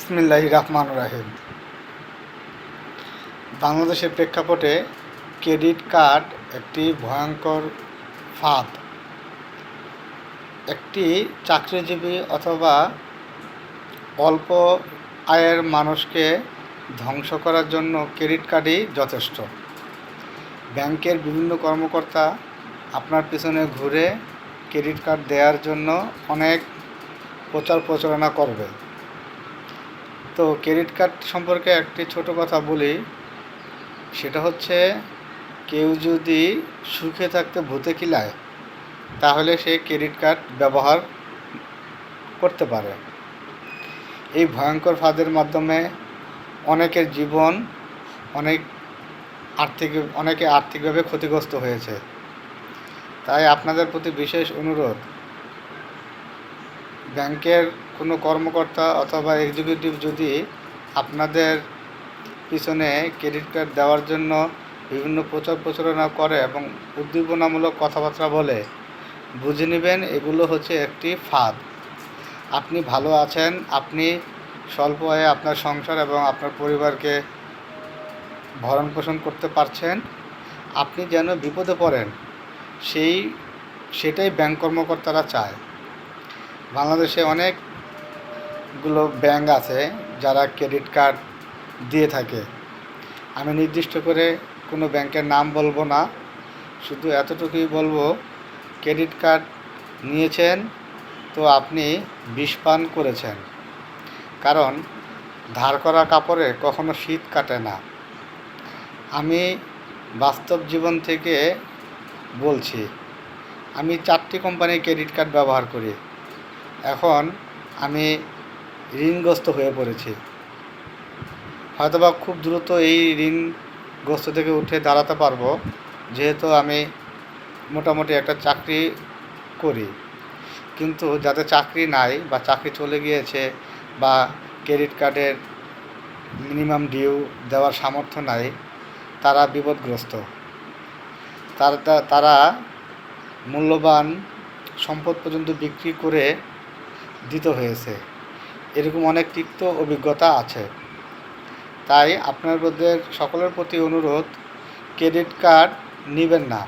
বিসমিল্লাহ রহমান রাহিম। বাংলাদেশের প্রেক্ষাপটে ক্রেডিট কার্ড একটি ভয়ঙ্কর ফাঁদ। একটি চাকরিজীবী অথবা অল্প আয়ের মানুষকে ধ্বংস করার জন্য ক্রেডিট কার্ডই যথেষ্ট। ব্যাংকের বিভিন্ন কর্মকর্তা আপনার পিছনে ঘুরে ক্রেডিট কার্ড দেওয়ার জন্য অনেক প্রচার প্রচারণা করবে। তো ক্রেডিট কার্ড সম্পর্কে একটি ছোট কথা বলি। সেটা হচ্ছে, কেউ যদি সুখে থাকতে ভূতে কিলায় তাহলে সে ক্রেডিট কার্ড ব্যবহার করতে পারে। এই ভয়ঙ্কর ফাঁদের মাধ্যমে অনেকের জীবন অনেক আর্থিক, অনেকে আর্থিকভাবে ক্ষতিগ্রস্ত হয়েছে। তাই আপনাদের প্রতি বিশেষ অনুরোধ, ব্যাংকের কোনো কর্মকর্তা অথবা এক্সিকিউটিভ যদি আপনাদের পিছনে ক্রেডিট কার্ড দেওয়ার জন্য বিভিন্ন প্রচার প্রচারণা করে এবং উদ্দীপনামূলক কথাবার্তা বলে, বুঝে নেবেন এগুলো হচ্ছে একটি ফাঁদ। আপনি ভালো আছেন, আপনি স্বল্প আয়ে আপনার সংসার এবং আপনার পরিবারকে ভরণ পোষণ করতে পারছেন, আপনি যেন বিপদে পড়েন, সেই, সেটাই ব্যাংক কর্মকর্তারা চায়। বাংলাদেশে অনেকগুলো ব্যাংক আছে যারা ক্রেডিট কার্ড দিয়ে থাকে। আমি নির্দিষ্ট করে কোনো ব্যাংকের নাম বলব না। শুধু এতটুকুই বলব, ক্রেডিট কার্ড নিয়েছেন তো আপনি বিষ পান করেছেন। কারণ ধার করা কাপড়ে কখনো শীত কাটে না। আমি বাস্তব জীবন থেকে বলছি, আমি চারটি কোম্পানির ক্রেডিট কার্ড ব্যবহার করি। এখন আমি ঋণগ্রস্ত হয়ে পড়েছি। হয়তোবা খুব দ্রুত এই ঋণগ্রস্ত থেকে উঠে দাঁড়াতে পারব, যেহেতু আমি মোটামুটি একটা চাকরি করি। কিন্তু যাদের চাকরি নাই বা চাকরি চলে গিয়েছে বা ক্রেডিট কার্ডের মিনিমাম ডিউ দেওয়ার সামর্থ্য নাই, তারা বিপদগ্রস্ত। তার তারা মূল্যবান সম্পদ পর্যন্ত বিক্রি করে দিতে হয়েছে। এরকম অনেক তিক্ত অভিজ্ঞতা আছে। তাই আপনাদের সকলের প্রতি অনুরোধ, ক্রেডিট কার্ড নেবেন না।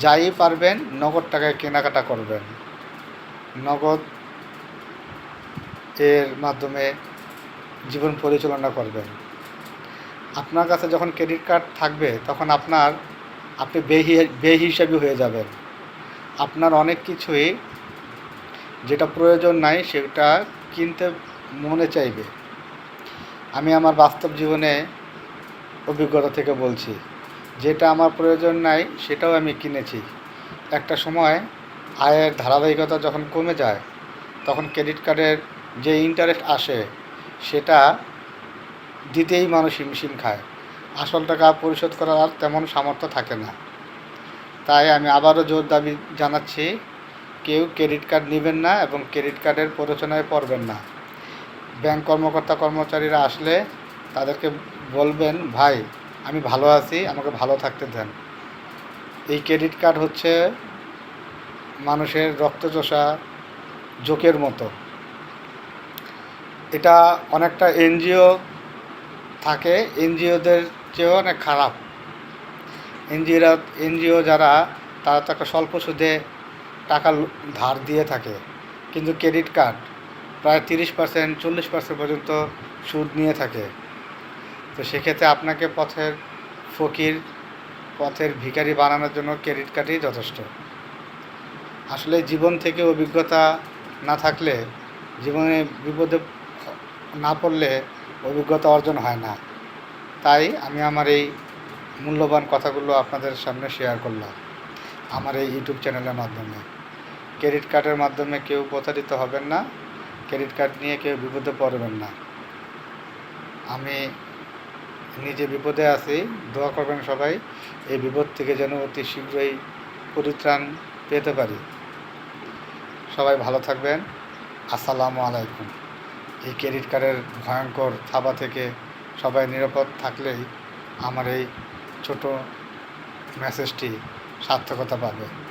যাই পারবেন নগদ টাকায় কেনাকাটা করবেন। নগদ এর মাধ্যমে জীবন পরিচালনা করবেন। আপনার কাছে যখন ক্রেডিট কার্ড থাকবে, তখন আপনার, আপনি বেহি, বেহিসাবি হয়ে যাবেন। আপনার অনেক কিছুই, যেটা প্রয়োজন নাই সেটা কিনতে মনে চাইবে। আমি আমার বাস্তব জীবনে অভিজ্ঞতা থেকে বলছি, যেটা আমার প্রয়োজন নাই সেটাও আমি কিনেছি। একটা সময় আয়ের ধারাবাহিকতা যখন কমে যায়, তখন ক্রেডিট কার্ডের যে ইন্টারেস্ট আসে, সেটা দিতেই মানুষ হিমশিম খায়। আসল টাকা পরিশোধ করার আর তেমন সামর্থ্য থাকে না। তাই আমি আবারও জোর দাবি জানাচ্ছি কেউ ক্রেডিট কার্ড নেবেন না এবং ক্রেডিট কার্ডের প্ররোচনায় পড়বেন না। ব্যাংক কর্মকর্তা কর্মচারীরা আসলে তাদেরকে বলবেন, ভাই, আমি ভালো আছি, আমাকে ভালো থাকতে দেন। এই ক্রেডিট কার্ড হচ্ছে মানুষের রক্তচোষা জোকের মতো। এটা অনেকটা এনজিও থাকে, এনজিওদের চেয়েও অনেক খারাপ। এনজিওরা, এনজিও যারা, তারা তো একটা স্বল্প সুদে টাকা ধার দিয়ে থাকে। কিন্তু ক্রেডিট কার্ড প্রায় তিরিশ পার্সেন্ট, চল্লিশ পার্সেন্ট পর্যন্ত সুদ নিয়ে থাকে। তো সেক্ষেত্রে আপনাকে পথের ফকির, পথের ভিখারি বানানোর জন্য ক্রেডিট কার্ডই যথেষ্ট। আসলে জীবন থেকে অভিজ্ঞতা না থাকলে, জীবনে বিপদে না পড়লে অভিজ্ঞতা অর্জন হয় না। তাই আমি আমার এই মূল্যবান কথাগুলো আপনাদের সামনে শেয়ার করলাম। আমার এই ইউটিউব চ্যানেলের মাধ্যমে। ক্রেডিট কার্ডের মাধ্যমে কেউ প্রতারিত হবেন না, ক্রেডিট কার্ড নিয়ে কেউ বিপদে পড়বেন না। আমি নিজে বিপদে আছি, দোয়া করবেন সবাই, এই বিপদ থেকে যেন অতি শীঘ্রই পরিত্রাণ পেতে পারি। সবাই ভালো থাকবেন। আসসালামু আলাইকুম। এই ক্রেডিট কার্ডের ভয়ঙ্কর থাবা থেকে সবাই নিরাপদ থাকলেই আমার এই ছোট মেসেজটি সার্থকতা পাবে।